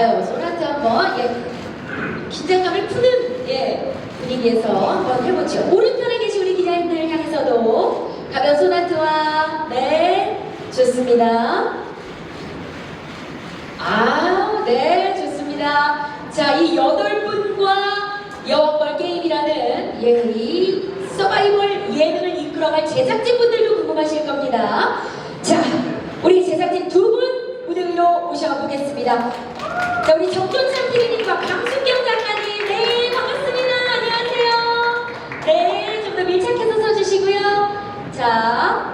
아유, 소나트 한번, 예, 긴장감을 푸는, 예, 분위기에서 한번 해보죠. 오른편에 계신 우리 기자님들 향해서도 가벼운 소나트와, 네, 좋습니다. 아, 네, 좋습니다. 자, 이 여덟 분과 여왕벌 게임이라는 예, 이 서바이벌 예능을 이끌어갈 제작진분들도 궁금하실 겁니다. 자, 우리 제작진 두 분 무대 위로 모셔보겠습니다. 자, 우리 정준상 PD님과 강순경 작가님, 네, 반갑습니다. 안녕하세요. 네, 좀 더 밀착해서 서주시고요. 자,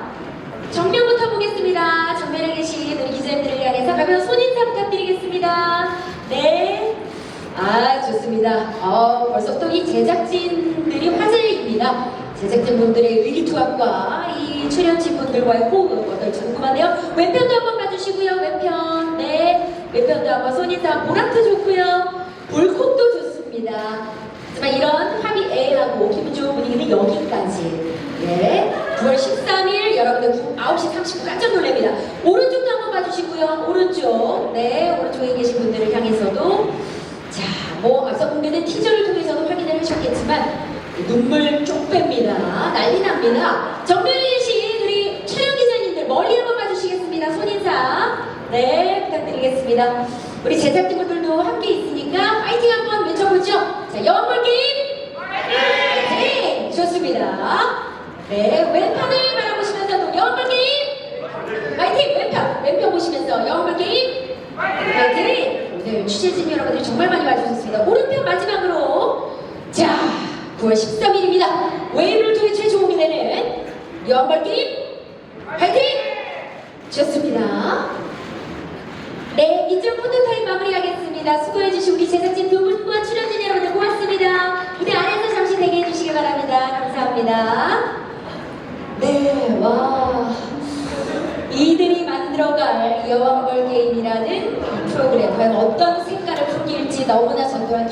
정면부터 보겠습니다. 정면에 계신 우리 기자님들을 향해서 가벼운 손인사 부탁드리겠습니다. 네. 아, 좋습니다. 어, 벌써부터 이 제작진들이 화제입니다. 제작진분들의 의기투합과 이 출연진분들과의 호흡 어떨지 궁금한데요. 왼편도 한번 봐주시고요. 왼편. 네. 왼편도 한번 손인사 보라트 좋고요. 볼콕도 좋습니다. 하지만 이런 화기애애하고 기분 좋은 분위기는 여기까지. 예. 9월 13일 여러분들 9시 30분 깜짝 놀랍니다. 오른쪽도 한번 봐주시고요. 오른쪽. 네. 오른쪽에 계신 분들을 향해서도 자, 뭐 앞서 공개된 티저를 통해서도 확인을 하셨겠지만 눈물 쪽 뺍니다. 난리 납니다. 정면에 계신 우리 촬영 기자님들 머리 한번 봐주시겠습니다. 손인사. 네, 부탁드리겠습니다. 우리 제작진분들도 함께 있으니까 파이팅 한번 외쳐보죠. 자, 영월 게임 파이팅! 좋습니다. 네, 왼편을 바라보시면서도 영월 게임 파이팅! 왼편, 왼편 보시면서 영월 게임 파이팅! 네, 취재진 여러분들이 정말 많이 와주셨습니다. 오른편 마지막으로 자, 9월 13일입니다. 웨이브를 통해 최종이 되는 영월 게임 파이팅! 좋습니다. 네, 이쪽 포토타임 마무리하겠습니다. 수고해주신 우리 제작진 두 분과 출연진 여러분들 고맙습니다. 무대 안에서 잠시 대기해 주시기 바랍니다. 감사합니다. 네, 와. 이들이 만들어갈 여왕벌 게임이라는 이 프로그램 과연 어떤 색깔을 풍길지 너무나 전도한